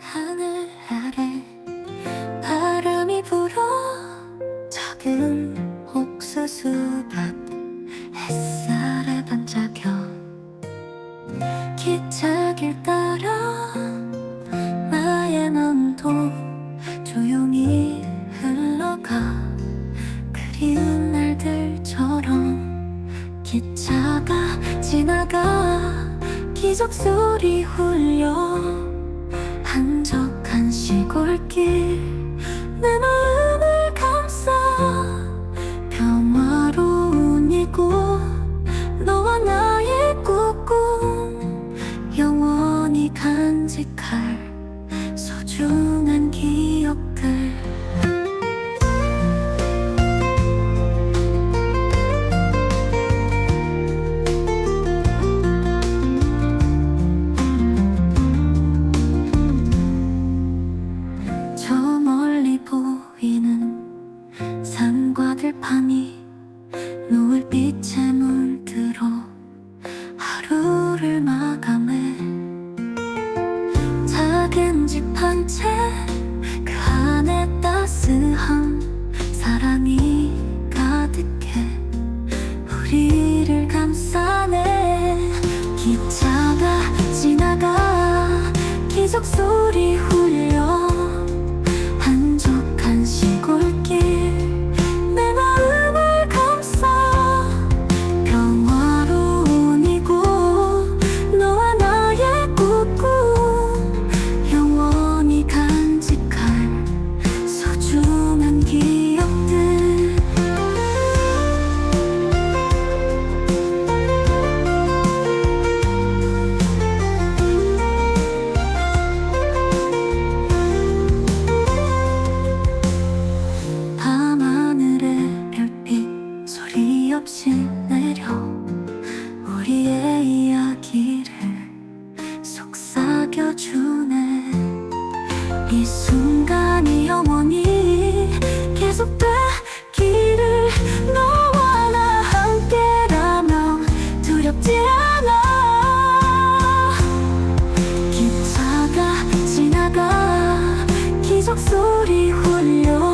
하늘 아래 바람이 불어 작은 옥수수 밭 햇살에 반짝여 기차 길 따라 나의 맘도 조용히 흘러가 그리운 날들처럼 기차가 지나가 기적 소리 한적한 시골길 내 마음을 감싸 평화로운 이곳 너와 나의 꿈꿈 영원히 간직할 소중 들판이 노을빛에 물들어 하루를 마감해 작은 집 한 채 그 안에 따스한 사랑이 가득해 우리를 감싸네 기차가 지나가 기적 소리 울 없이 내려 우리의 이야기를 속삭여주네. 이 순간이 영원히 계속되기를 너와 나 함께라면 두렵지 않아. 기차가 지나가 기적 소리 울려